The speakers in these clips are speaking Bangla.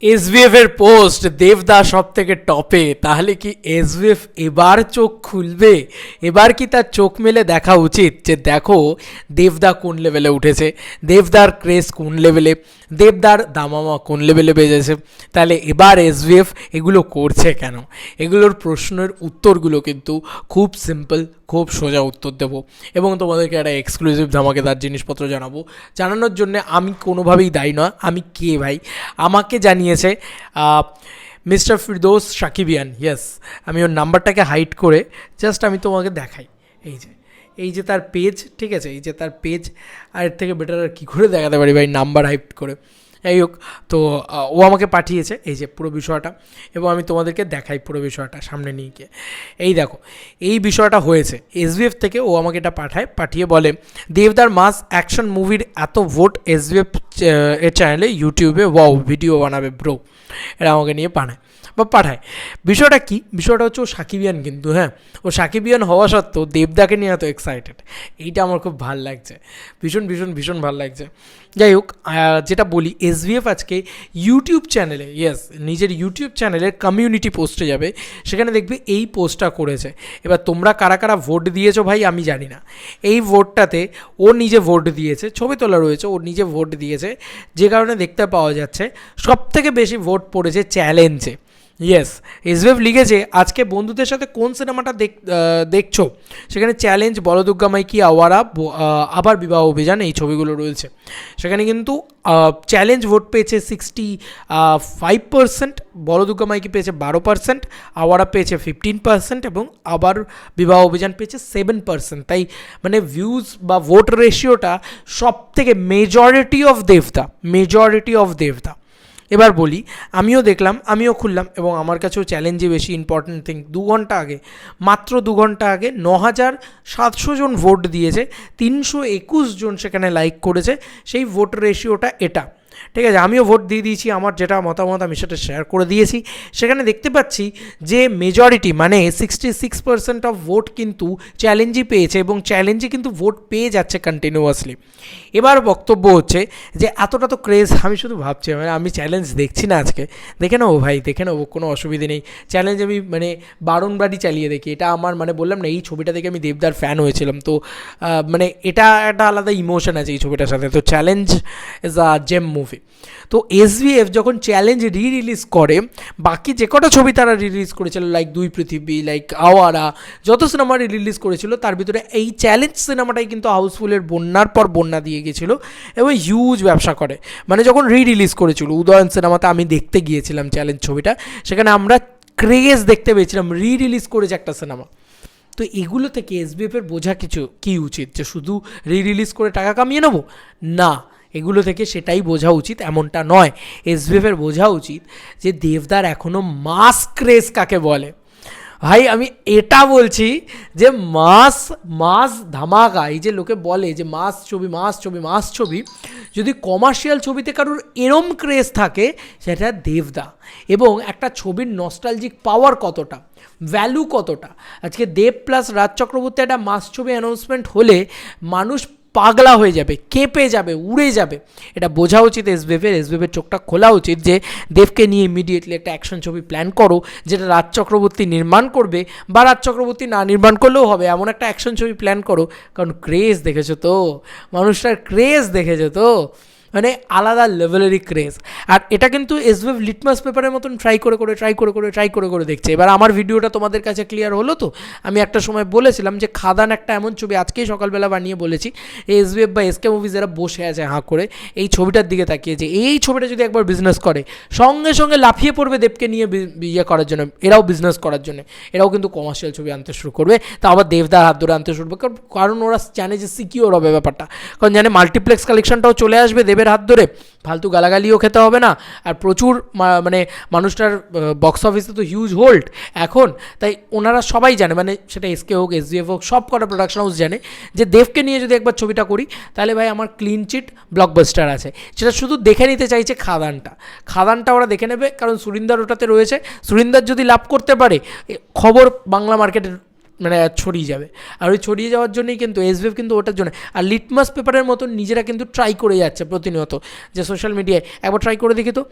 এসবিএফ এর পোস্ট দেবদা সব থেকে টপে তাহলে কি এসবিএফ এবার চোখ খুলবে? এবার কি তার চোখ মেলে দেখা উচিত? যে দেখো, দেবদা কোন লেভেলে উঠেছে? দেবদার ক্রেস কোন লেভেলে দেবদার দামামা কোন লেভেলে বেজেছে? তাহলে এবার এসভিএফ এগুলো করছে কেন? এগুলোর প্রশ্নের উত্তরগুলো কিন্তু খুব সিম্পল খুব সোজা উত্তর দেবো। এবং তোমাদেরকে একটা এক্সক্লুসিভ ধামাকেদার জিনিসপত্র জানাব। জানানোর জন্য আমি কোনোভাবেই দায়ী নয়, আমি কে ভাই? আমাকে জানিয়েছে মিস্টার ফিরদোস সাকিবিয়ান ইয়েস আমি ওর নাম্বারটাকে হাইড করে জাস্ট আমি তোমাকে দেখাই। এই যে। এই যে তার পেজ ঠিক আছে? এই যে তার পেজ আর এর থেকে বেটার আর কী করে দেখাতে পারি ভাই? নাম্বার হাইপ করে। যাই হোক, তো ও আমাকে পাঠিয়েছে এই যে পুরো বিষয়টা, এবং আমি তোমাদেরকে দেখাই পুরো বিষয়টা সামনে নিয়ে গিয়ে। এই দেখো, এই বিষয়টা হয়েছে। এসবিএফ থেকে ও আমাকে এটা পাঠায়, পাঠিয়ে বলে, দেবদার মাস অ্যাকশন মুভির এত ভোট এসবিএফ এর চ্যানেলে ইউটিউবে ওয়াও ভিডিও বানাবে ব্রো এরা আমাকে নিয়ে পাঠায় বা পাঠায়। বিষয়টা কি? বিষয়টা হচ্ছে ও সাকিবিয়ান কিন্তু হ্যাঁ? ও সাকিবিয়ান হওয়া সত্ত্বেও দেবদাকে নিয়ে এত এক্সাইটেড এইটা আমার খুব ভালো লাগছে। ভীষণ ভীষণ ভীষণ ভালো লাগছে। যাই হোক যেটা বলি এসভিএফ আজকে ইউটিউব চ্যানেলে ইয়েস নিজের ইউটিউব চ্যানেলের কমিউনিটি পোস্টে যাবে। সেখানে দেখবে এই পোস্টটা করেছে। এবার তোমরা কারা কারা ভোট দিয়েছ ভাই, আমি জানি না। এই ভোটটাতে ও নিজে ভোট দিয়েছে, ছবি তোলা রয়েছে, ও নিজে ভোট দিয়েছে। যে কারণে দেখতে পাওয়া যাচ্ছে সব থেকে বেশি ভোট পড়েছে চ্যালেঞ্জে ইয়েস এসবিএফ লিখেছে, আজকে বন্ধুদের সাথে কোন সিনেমাটা দেখ দেখছ? সেখানে চ্যালেঞ্জ বলদুর্গা মাইকি, আওয়ারা আবার বিবাহ অভিযান, এই ছবিগুলো রয়েছে। সেখানে কিন্তু চ্যালেঞ্জ ভোট পেয়েছে সিক্সটি ফাইভ পার্সেন্ট বলদুর্গা মাইকি পেয়েছে বারো পার্সেন্ট আওয়ারা পেয়েছে ফিফটিন পার্সেন্ট এবং আবার বিবাহ অভিযান পেয়েছে সেভেন পার্সেন্ট তাই মানে ভিউজ বা ভোট রেশিওটা সব থেকে মেজরিটি অফ দেবতা মেজরিটি অফ দেবতা। এবার বলি, আমিও দেখলাম, আমিও খুললাম এবং আমার কাছেও চ্যালেঞ্জে বেশি ইম্পর্ট্যান্ট থিং দু ঘণ্টা আগে, মাত্র দু ঘণ্টা আগে ন হাজার সাতশো জন ভোট দিয়েছে, তিনশো একুশ জন সেখানে লাইক করেছে, সেই ভোট রেশিওটা এটা। ঠিক আছে, আমিও ভোট দিয়ে দিয়েছি, আমার যেটা মতামত আমি সেটা শেয়ার করে দিয়েছি। সেখানে দেখতে পাচ্ছি যে মেজরিটি মানে sixty six percent of vote কিন্তু চ্যালেঞ্জই পেয়েছে এবং চ্যালেঞ্জে কিন্তু ভোট পেয়ে যাচ্ছে কন্টিনিউয়াসলি এবার বক্তব্য হচ্ছে যে এতটা তো ক্রেজ আমি শুধু ভাবছি মানে আমি চ্যালেঞ্জ দেখছি না আজকে। দেখে নেব ভাই, দেখে নেব, কোনো অসুবিধে নেই। চ্যালেঞ্জ আমি মানে বারণবারই চালিয়ে দেখি। এটা আমার মানে বললাম না, এই ছবিটা দেখে আমি দেবদার ফ্যান হয়েছিলাম। তো মানে এটা একটা আলাদা ইমোশন আছে এই ছবিটার সাথে। তো Challenge is a gem movie তো এসভিএফ যখন চ্যালেঞ্জ রি রিলিজ করে, বাকি যে কটা ছবি তারা রিলিজ করেছিল লাইক দুই পৃথিবী লাইক আওয়ারা, যত সিনেমা রিলিজ করেছিল, তার ভিতরে এই চ্যালেঞ্জ সিনেমাটাই কিন্তু হাউসফুলের বন্যার পর বন্যা দিয়ে গেছিল এবং হিউজ ব্যবসা করে। মানে যখন রি রিলিজ করেছিল, উদয়ন সিনেমাতে আমি দেখতে গিয়েছিলাম চ্যালেঞ্জ ছবিটা, সেখানে আমরা ক্রেজ দেখতে পেয়েছিলাম রি রিলিজ করেছে একটা সিনেমা তো এগুলো থেকে এসবিএফ এর বোঝা কিছু কি উচিত? যে শুধু রি রিলিজ করে টাকা কামিয়ে নেব? না। এগুলো থেকে সেটাই বোঝা উচিত, এমনটা নয়। এসবিএফ এর বোঝা উচিত যে দেবদার এখনও মাস ক্রেজ কাকে বলে। ভাই, আমি এটা বলছি যে মাস মাস ধামাকা, এই যে লোকে বলে যে মাস ছবি মাস ছবি মাস ছবি, যদি কমার্শিয়াল ছবিতে কারোর এরম ক্রেজ থাকে, সেটা দেবদা। এবং একটা ছবির নস্টালজিক পাওয়ার কতটা? ভ্যালু কতটা? আজকে দেব প্লাস রাজ চক্রবর্তী একটা মাস ছবি অ্যানাউন্সমেন্ট হলে মানুষ পাগলা হয়ে যাবে, কেঁপে যাবে, উড়ে যাবে। এটা বোঝা উচিত এসবেফের এসবেফের চোখটা খোলা উচিত যে দেবকে নিয়ে ইমিডিয়েটলি একটা অ্যাকশন ছবি প্ল্যান করো, যেটা রাজ চক্রবর্তী নির্মাণ করবে, বা রাজ চক্রবর্তী না নির্মাণ করলেও হবে, এমন একটা অ্যাকশন ছবি প্ল্যান করো। কারণ ক্রেজ দেখেছ তো? মানুষটার ক্রেজ দেখেছ তো? মানে আলাদা লেভেলেরই ক্রেজ আর এটা কিন্তু এসবেফ লিটমাস পেপারের মতন ট্রাই করে করে ট্রাই করে করে ট্রাই করে করে দেখছে। এবার আমার ভিডিওটা তোমাদের কাছে ক্লিয়ার হলো তো? আমি একটা সময় বলেছিলাম যে খাদান একটা এমন ছবি, আজকেই সকালবেলা বানিয়ে বলেছি এসবিএফ বা এসকে মুভিজ এরা বসে আছে হাঁ করে, এই ছবিটার দিকে তাকিয়ে যে এই ছবিটা যদি একবার বিজনেস করে, সঙ্গে সঙ্গে লাফিয়ে পড়বে দেবকে নিয়ে ইয়ে করার জন্য, এরাও বিজনেস করার জন্য। এরাও কিন্তু কমার্শিয়াল ছবি আনতে শুরু করবে, তা আবার দেবদার হাত ধরে আনতে শুরু করবে, কারণ- ওরা জানে যে সিকিওর হবে ব্যাপারটা। কারণ জানে মাল্টিপ্লেক্স কালেকশনটাও চলে আসবে দেবের হাত ধরে ফালতু গালাগালিও খেতে হবে না। আর প্রচুর মানে মানুষটার বক্স অফিসে তো হিউজ হোল্ড এখন তাই ওনারা সবাই জানে মানে সেটা এসকে হোক এসডিএফ হোক, সব কটা প্রোডাকশন হাউস জানে, যে দেবকে নিয়ে যদি একবার ছবিটা করি, তাহলে ভাই আমার ক্লিন চিট ব্লকবাস্টার আছে। সেটা শুধু দেখে নিতে চাইছে খাদানটা। খাদানটা ওরা দেখে নেবে, কারণ সুরিন্দার ওটাতে রয়েছে। সুরিন্দার যদি লাভ করতে পারে খবর বাংলা মার্কেটের মানে ছড়িয়ে যাবে। আর ওই ছড়িয়ে যাওয়ার জন্যই কিন্তু এসবিএফ কিন্তু ওটার জন্য, আর লিটমাস পেপারের মতো নিজেরা কিন্তু ট্রাই করে যাচ্ছে প্রতিনিয়ত, যে সোশ্যাল মিডিয়ায় একবার ট্রাই করে দেখি তো,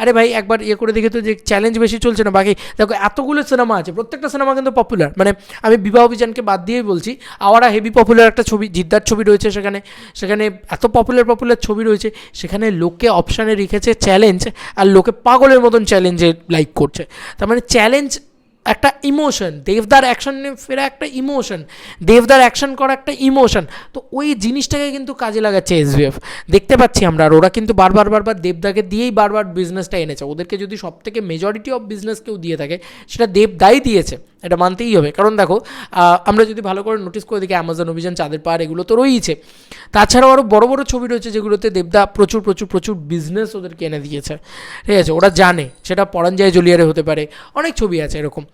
আরে ভাই, একবার ইয়ে করে দেখি তো যে চ্যালেঞ্জ বেশি চলছে না, বাকি দেখো এতগুলো সিনেমা আছে, প্রত্যেকটা সিনেমা কিন্তু পপুলার মানে আমি বিবাহ অভিযানকে বাদ দিয়েই বলছি, আওয়ারা হেভি পপুলার একটা ছবি, জিদ্দার ছবি রয়েছে সেখানে সেখানে এত পপুলার পপুলার ছবি রয়েছে, সেখানে লোকে অপশানে রেখেছে চ্যালেঞ্জ আর লোকে পাগলের মতন চ্যালেঞ্জে লাইক করছে। তার মানে চ্যালেঞ্জ একটা ইমোশন দেবদার অ্যাকশনে ফেরা একটা ইমোশন দেবদার অ্যাকশন করা একটা ইমোশন তো ওই জিনিসটাকে কিন্তু কাজে লাগাচ্ছে এসবিএফ দেখতে পাচ্ছি আমরা, আর ওরা কিন্তু বারবার বারবার দেবদাকে দিয়েই বারবার বিজনেসটা এনেছে। ওদেরকে যদি সব থেকে মেজরিটি অফ বিজনেস কেউ দিয়ে থাকে, সেটা দেবদাই দিয়েছে। এটা মানতেই হবে। কারণ দেখো আমরা যদি ভালো করে নোটিস করে দেখি অ্যামাজন অভিযান চাঁদের পাহাড়, এগুলো তো রয়েইছে। তাছাড়াও আরও বড় বড় ছবি রয়েছে, যেগুলোতে দেবদা প্রচুর প্রচুর প্রচুর বিজনেস ওদেরকে এনে দিয়েছে। ঠিক আছে? ওরা জানে, সেটা পরাঞ্জয় জলিয়ারে হতে পারে, অনেক ছবি আছে এরকম।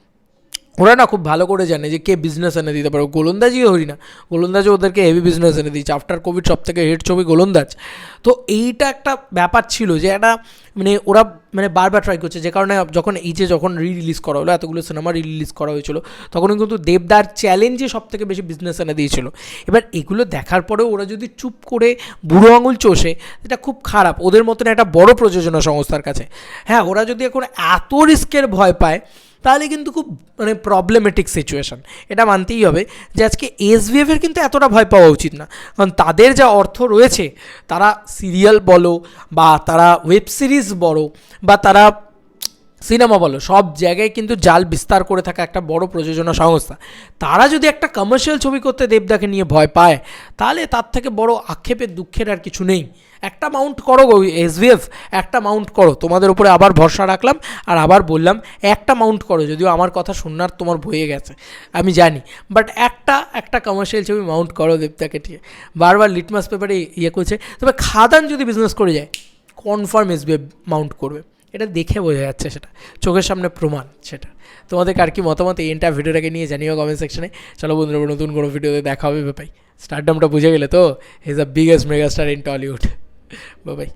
ওরা না খুব ভালো করে জানে যে কে বিজনেস এনে দিতে পারে গোলন্দাজিও হরি না। গোলন্দাজও ওদেরকে হেভি বিজনেস এনে দিয়েছে। আফটার কোভিড সব থেকে হেড ছবি গোলন্দাজ। তো এইটা একটা ব্যাপার ছিল যে একটা মানে ওরা মানে বারবার ট্রাই করছে, যে কারণে যখন এই যে যখন রি রিলিজ করা হলো, এতগুলো সিনেমা রি রিলিজ করা হয়েছিল, তখন কিন্তু দেবদার চ্যালেঞ্জে সব থেকে বেশি বিজনেস এনে দিয়েছিল। এবার এগুলো দেখার পরেও ওরা যদি চুপ করে বুড়ো আঙুল চষে, এটা খুব খারাপ। ওদের মতন একটা বড় প্রযোজনা সংস্থার কাছে। হ্যাঁ ওরা যদি এখন এত রিস্কের ভয় পায়, তাহলে কিন্তু খুব মানে প্রবলেমেটিক সিচুয়েশন এটা মানতেই হবে যে আজকে এসবিএফের কিন্তু এতটা ভয় পাওয়া উচিত না। কারণ তাদের যা অর্থ রয়েছে, তারা সিরিয়াল বলো বা তারা ওয়েব সিরিজ বলো বা তারা সিনেমা বলো, সব জায়গায় কিন্তু জাল বিস্তার করে থাকা একটা বড় প্রযোজনা সংস্থা। তারা যদি একটা কমার্শিয়াল ছবি করতে দেবদাকে নিয়ে ভয় পায়, তাহলে তার থেকে বড় আক্ষেপের, দুঃখের আর কিছু নেই। একটা মাউন্ট করো এসভিএফ একটা মাউন্ট করো। তোমাদের উপরে আবার ভরসা রাখলাম আর আবার বললাম, একটা মাউন্ট করো, যদিও আমার কথা শোনার তোমার বয়ে গেছে, আমি জানি। বাট একটা একটা কমার্শিয়াল ছবি মাউন্ট করো দেবদাকে ঠিক বারবার লিটমাস পেপারে ইয়ে করছে। তবে খাদান যদি বিজনেস করে যায় কনফার্ম এসবিএফ মাউন্ট করবে। এটা দেখে বোঝা যাচ্ছে সেটা। চোখের সামনে প্রমাণ সেটা। তোমাদের আর কি মতামত এই ভিডিওটাকে নিয়ে জানিও কমেন্ট সেকশনে চলো বন্ধুরা নতুন কোনো ভিডিওতে দেখা হবে বাই স্টারডামটা বুঝে গেলে তো? Is the biggest megastar in Tollywood by